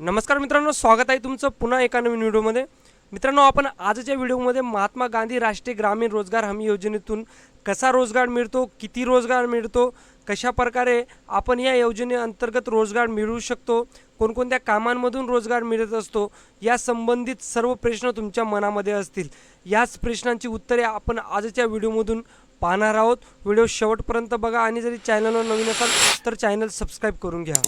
नमस्कार मित्रांनो स्वागत आहे तुमचं पुन्हा एका नवीन व्हिडिओमध्ये. मित्रांनो आपण आजच्या व्हिडिओमध्ये महात्मा गांधी राष्ट्रीय ग्रामीण रोजगार हमी योजनेतून कसा रोजगार मिळतो किती रोजगार मिळतो कशा प्रकारे आपण या योजनेअंतर्गत रोजगार मिळवू शकतो कोणकोणत्या कामांमधून रोजगार मिळत असतो या संबंधित सर्व प्रश्न तुमच्या मनामध्ये असतील. याच प्रश्नांची उत्तरे आपण आजच्या व्हिडिओमधून पाहणार आहोत. व्हिडिओ शेवटपर्यंत बघा आणि जरी चॅनलवर नवीन असाल तर चॅनल सबस्क्राईब करून घ्या.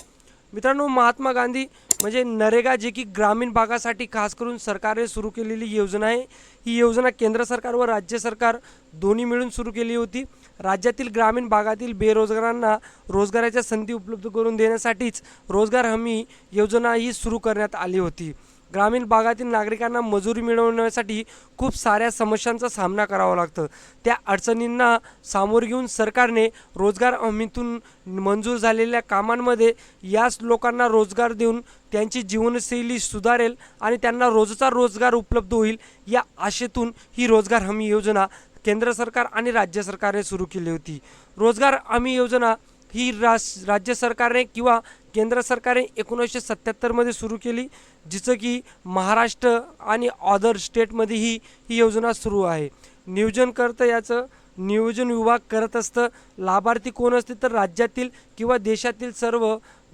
मित्रांनो महात्मा गांधी म्हणजे नरेगा जे की ग्रामीण भागासाठी खास करून सरकारने सुरू केलेली योजना आहे. ही योजना केंद्र सरकार व राज्य सरकार दोन्ही मिळून सुरू केली होती. राज्यातील ग्रामीण भागातील बेरोजगारांना रोजगाराच्या संधी उपलब्ध करून देण्यासाठीच रोजगार हमी योजना ही सुरू करण्यात आली होती. ग्रामीण भागातील नागरिकांना मजुरी मिळवण्यासाठी खूप साऱ्या समस्यांचा सामना करावा लागतं. त्या अडचणींना सामोर घेऊन सरकारने रोजगार हमीतून मंजूर झालेल्या कामांमध्ये याच लोकांना रोजगार देऊन त्यांची जीवनशैली सुधारेल आणि त्यांना रोजचा रोजगार उपलब्ध होईल या आशेतून ही रोजगार हमी योजना केंद्र सरकार आणि राज्य सरकारने सुरू केली होती. रोजगार हमी योजना ही रास राज्य सरकारने किंवा केंद्र सरकारने एकोणीसशे सत्त्याहत्तरमध्ये सुरू केली जिचं की महाराष्ट्र आणि अदर स्टेटमध्येही ही योजना सुरू आहे. नियोजन करतं याचं नियोजन विभाग करत असतं. लाभार्थी कोण असते तर राज्यातील किंवा देशातील सर्व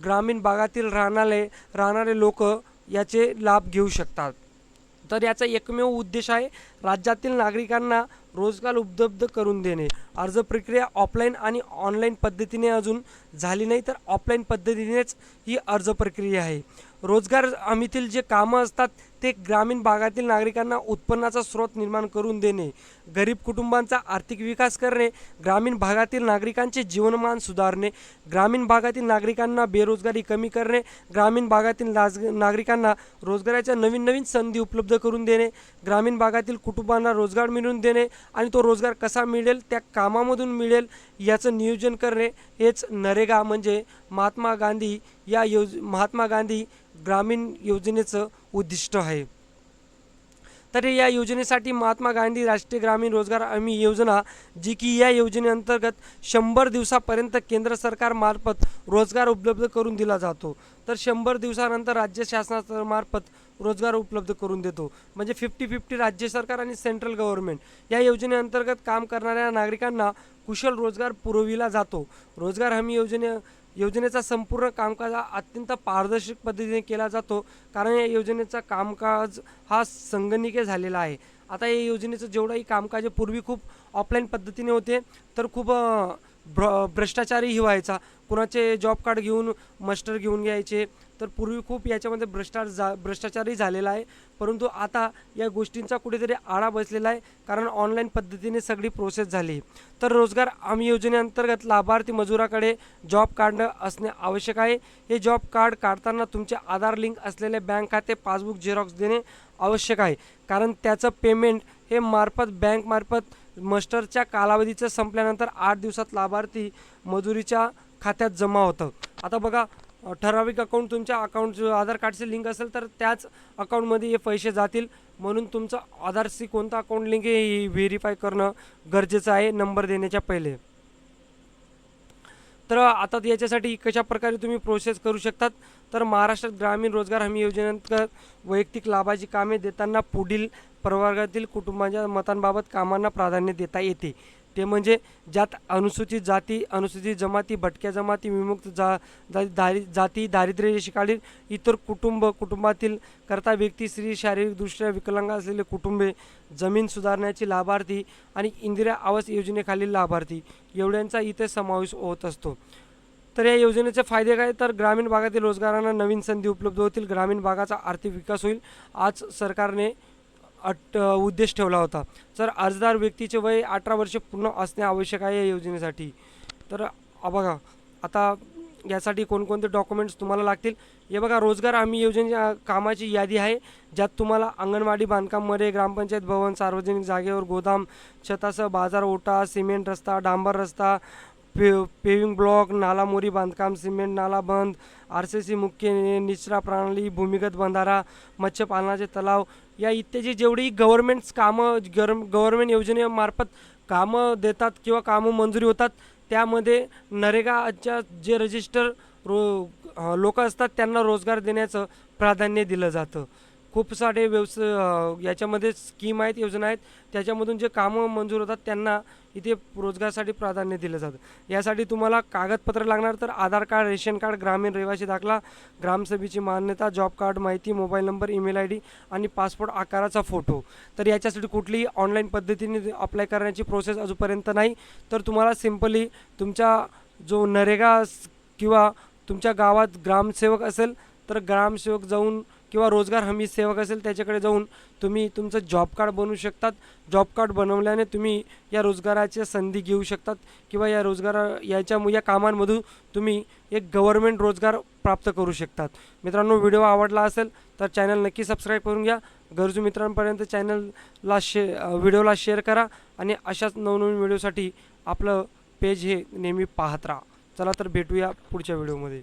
ग्रामीण भागातील राहणारे राहणारे लोक याचे लाभ घेऊ शकतात. तर याचा एकमेव उद्देश आहे राज्यातील नागरिकांना रोजगार उपलब्ध करून देणे. अर्ज प्रक्रिया ऑफलाईन आणि ऑनलाईन पद्धतीने अजून झाली नाही तर ऑफलाईन पद्धतीनेच ही अर्ज प्रक्रिया आहे. रोजगार हमीतील जे कामं असतात ते ग्रामीण भागातील नागरिकांना उत्पन्नाचा स्रोत निर्माण करून देणे गरीब कुटुंबांचा आर्थिक विकास करणे ग्रामीण भागातील नागरिकांचे जीवनमान सुधारणे ग्रामीण भागातील नागरिकांना बेरोजगारी कमी करणे ग्रामीण भागातील नाज नागरिकांना रोजगाराच्या नवीन नवीन संधी उपलब्ध करून देणे ग्रामीण भागातील कुटुंबांना रोजगार मिळवून देणे आणि तो रोजगार कसा मिळेल त्या कामामधून मिळेल याचं नियोजन करणे हेच नरेगा म्हणजे महात्मा गांधी या योज महात्मा गांधी ग्रामीण योजनेचं उद्दिष्ट आहे. तर या योजनेसाठी महात्मा गांधी राष्ट्रीय ग्रामीण रोजगार हमी योजना जी की या योजनेअंतर्गत शंभर दिवसापर्यंत केंद्र सरकारमार्फत रोजगार उपलब्ध करून दिला जातो. तर शंभर दिवसानंतर राज्य शासनामार्फत रोजगार उपलब्ध करून देतो. म्हणजे फिफ्टी फिफ्टी राज्य सरकार आणि सेंट्रल गव्हर्नमेंट. या योजनेअंतर्गत काम करणाऱ्या नागरिकांना कुशल रोजगार पुरविला जातो. रोजगार हमी योजने योजनेचा संपूर्ण कामकाज हा अत्यंत पारदर्शक पद्धतीने केला जातो. कारण या योजनेचा कामकाज हा संगणकीय झालेला आहे. आता या योजनेचं जेवढंही कामकाज पूर्वी खूप ऑफलाईन पद्धतीने होते. तर खूप भ्र भ्रष्टाचारही व्हायचा. कुणाचे जॉब कार्ड घेऊन मास्टर घेऊन घ्यायचे. तर पूर्वी खूप याच्यामध्ये भ्रष्टाचार जा भ्रष्टाचारही झालेला आहे. परंतु आता या गोष्टींचा कुठेतरी आळा बसलेला आहे कारण ऑनलाईन पद्धतीने सगळी प्रोसेस झाली तर रोजगार हमी योजनेअंतर्गत लाभार्थी मजुराकडे जॉब कार्ड असणे आवश्यक आहे. हे जॉब कार्ड काढताना तुमचे आधार लिंक असलेले बँक खाते पासबुक झेरॉक्स देणे आवश्यक आहे. कारण त्याचं पेमेंट हे मार्फत बँकमार्फत मस्टरच्या कालावधीचं संपल्यानंतर आठ दिवसात लाभार्थी मजुरीच्या खात्यात जमा होतं. आता बघा ठराविक अकाउंट तुमच्या अकाउंट आधार कार्डचे लिंक असेल तर त्याच अकाउंटमध्ये हे पैसे जातील. म्हणून तुमचं आधारशी कोणतं अकाउंट लिंक आहे हे व्हेरीफाय करणं गरजेचं आहे नंबर देण्याच्या पहिले. तर आता याच्यासाठी कशा प्रकारे तुम्ही प्रोसेस करू शकतात? तर महाराष्ट्रात ग्रामीण रोजगार हमी योजनेअंतर्गत वैयक्तिक लाभाची कामे देताना पुढील प्रवर्गातील कुटुंबाच्या मतांबाबत कामांना प्राधान्य देता येते. ते म्हणजे ज्यात अनुसूचित जाती अनुसूचित जमाती भटक्या जमाती विमुक्त जा जा- दारि जाती दारिद्र्य इतर कुटुंब कुटुंबातील करता व्यक्ती स्त्री शारीरिकदृष्ट्या विकलांग असलेले कुटुंबे जमीन सुधारण्याची लाभार्थी आणि इंदिरा आवास योजनेखालील लाभार्थी एवढ्यांचा इथे समावेश होत असतो. तर या योजनेचे फायदे काय? तर ग्रामीण भागातील रोजगारांना नवीन संधी उपलब्ध होतील. ग्रामीण भागाचा आर्थिक विकास होईल. आज सरकारने अट उद्देश ठेवला होता. तर अर्जदार व्यक्तीचे वय अठरा वर्ष पूर्ण असणे आवश्यक आहे या योजनेसाठी. तर बघा आता यासाठी कोणकोणते डॉक्युमेंट्स तुम्हाला लागतील? हे बघा रोजगार हमी योजनेच्या कामाची यादी आहे ज्यात तुम्हाला अंगणवाडी बांधकाममध्ये ग्रामपंचायत भवन सार्वजनिक जागेवर गोदाम छतासह बाजार ओटा सिमेंट रस्ता डांबर रस्ता पे पेविंग ब्लॉक नालामोरी बांधकाम सिमेंट नाला बंद आर सी सी मुख्य निचरा प्रणाली भूमिगत बंधारा मत्स्यपालनाचे तलाव या इत्यादी जेवढी गव्हर्मेंट्स कामं गरम गव्हर्मेंट योजनेमार्फत कामं देतात किंवा कामं मंजुरी होतात त्यामध्ये नरेगाच्या जे रजिस्टर रो लोक असतात त्यांना रोजगार देण्याचं प्राधान्य दिलं जातं. खूप सारे व्यवस याच्यामध्ये स्कीम आहेत योजना आहेत. त्याच्यामधून जे कामं मंजूर होतात त्यांना इथे रोजगारासाठी प्राधान्य दिलं जातं. यासाठी तुम्हाला कागदपत्र लागणार तर आधार कार्ड रेशन कार्ड ग्रामीण रहिवासी दाखला ग्रामसभेची मान्यता जॉब कार्ड माहिती mobile number email I D आणि पासपोर्ट आकाराचा फोटो. तर याच्यासाठी कुठलीही ऑनलाईन पद्धतीने अप्लाय करण्याची प्रोसेस अजूनपर्यंत नाही. तर तुम्हाला सिम्पली तुमच्या जो नरेगा किंवा तुमच्या गावात ग्रामसेवक असेल तर ग्रामसेवक जाऊन किंवा रोजगार हमी सेवक असेल त्याच्याकडे जाऊन तुम्ही तुमचं जॉब कार्ड बनवू शकतात. जॉब कार्ड बनवल्याने तुम्ही या रोजगाराच्या संधी घेऊ शकतात किंवा या रोजगारा याच्या या कामांमधून तुम्ही एक गव्हर्मेंट रोजगार प्राप्त करू शकतात. मित्रांनो व्हिडिओ आवडला असेल तर चॅनल नक्की सबस्क्राईब करून घ्या. गरजू मित्रांपर्यंत चॅनलला शे व्हिडिओला शेअर करा आणि अशाच नवनवीन व्हिडिओसाठी आपलं पेज हे नेहमी पाहत राहा. चला तर भेटूया पुढच्या व्हिडिओमध्ये